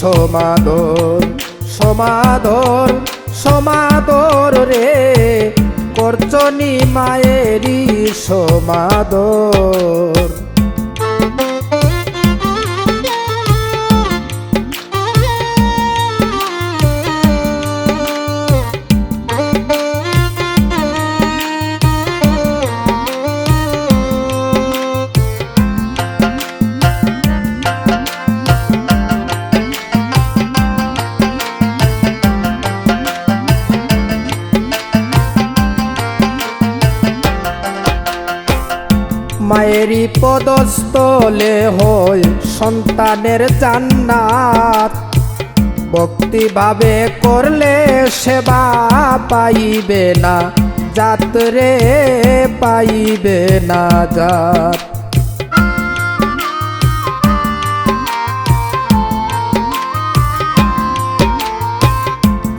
সমাদর সমাদর সমাদর রে। করচনি মায়েরি সমাদর। পদস্থলে হয় সন্তানের জান্নাত। ভক্তিভাবে করলে সেবা পাইবে না যাত্রে পাইবে না যাত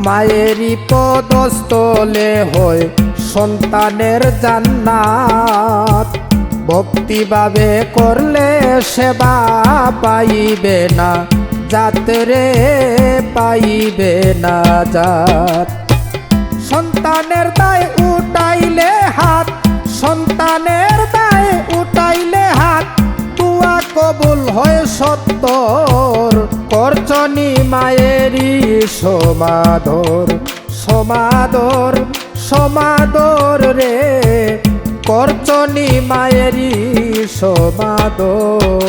মায়েরই পদস্থলে হয় সন্তানের জান্নাত। ভক্তিভাবে করলে সেবা পাইবে না যাত্রে পাইবে না যাত সন্তানের দায় উঠাইলে হাত, সন্তানের দায় উঠাইলে হাত। তুয়া কবুল হয় সত্তর, করচনি মায়েরই সমাদর। সমাদর সমাদর রে করচনি মায়েরই সমাদর।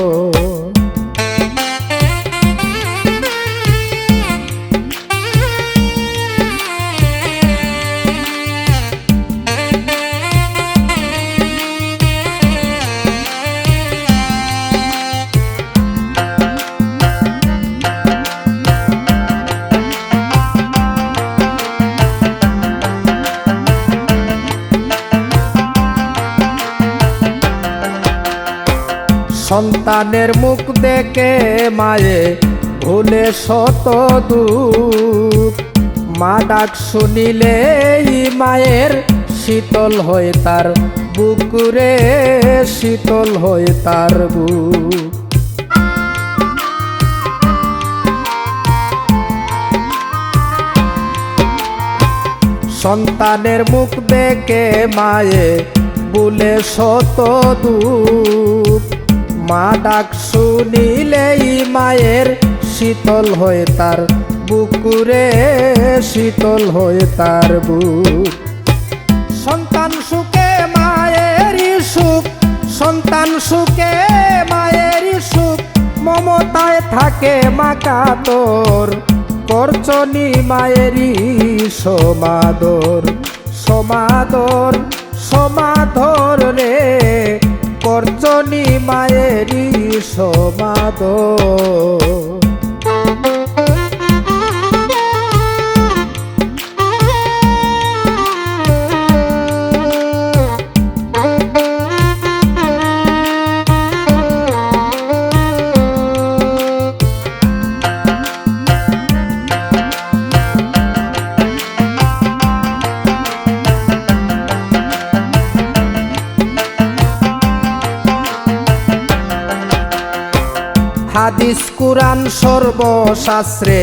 সন্তানের মুখ দেখে মায়ে ভুলে শত দুঃখ। মা ডাক শুনিলেই মায়ের শীতল হয়ে তার বুকুরে শীতল হয়ে তার বুক। সন্তানের মুখ দেখে মায়ে বলে শত দুঃখ। মা ডাক শুনিলেই মায়ের শীতল হয়ে তার বুকুরে, শীতল হয়ে তার বুক। সন্তান সুখে মায়েরই সুখ, সন্তান সুখে মায়েরই সুখ, মমতায় থাকে মাকাতর করচনি মায়েরই সমাদর সমাদর সমাদর রে। করচনি মায়েরই সমাদর। হাদিস কুরআন সর্বশাস্ত্রে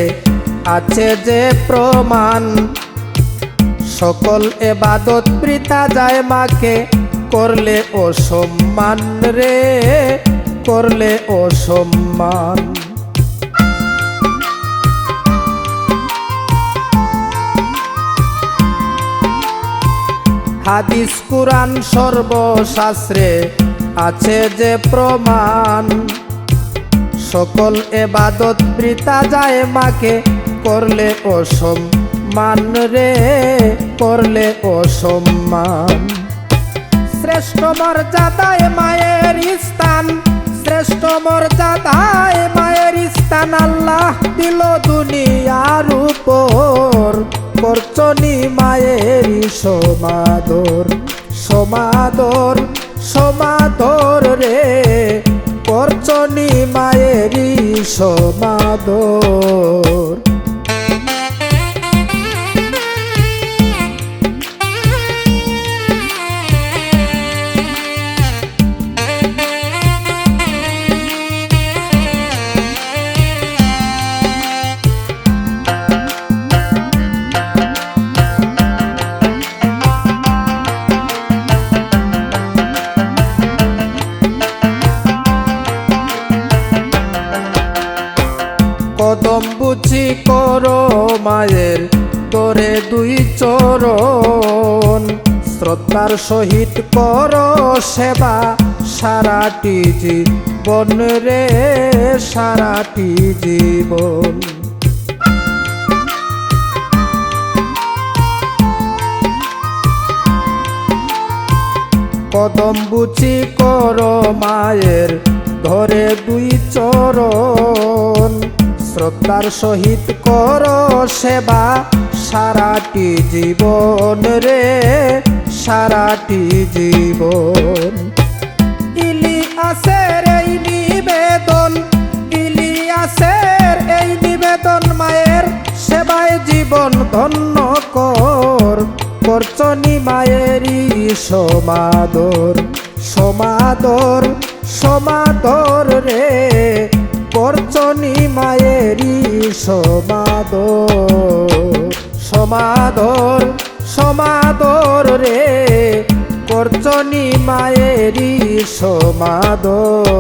আছে যে প্রমাণ। সকল এবাদত বৃতা যায় মাকে, করলে অসম্মান রে, করলে অসম্মান হাদিস কুরআন সর্বশাস্ত্রে আছে যে প্রমাণ। সকল এবাদত বৃতা যায় মাকে, করলে অসম্মান রে, করলে অসম্মান। শ্রেষ্ঠ মর্যাদায় মায়ের স্থান, শ্রেষ্ঠ মর্যাদায় মায়ের স্থান আল্লাহ দিল দুনিয়ার উপর। করচনি মায়ের সমাদর সমাদর করচনি মায়েরই সমাদর। শ্রদ্ধার সহিত কর সেবা। সারাটি জীবন রে, সারাটি জীবন। কদম বুচি কর মায়ের, ধরে দুই চরণ। শ্রদ্ধার সহিত কর সেবা, সারাটি জীবন রে সারাটি জীবন। ইলিয়াসের এই নিবেদন, ইলিয়াসের এই নিবেদন মায়ের সেবায় জীবন ধন্য কর। করচনি মায়েরই সমাদর সমাদর সমাদর রে। করচনি মায়েরই সমাদর সমাদর। সমাদর রে করচনি মায়েরই সমাদর।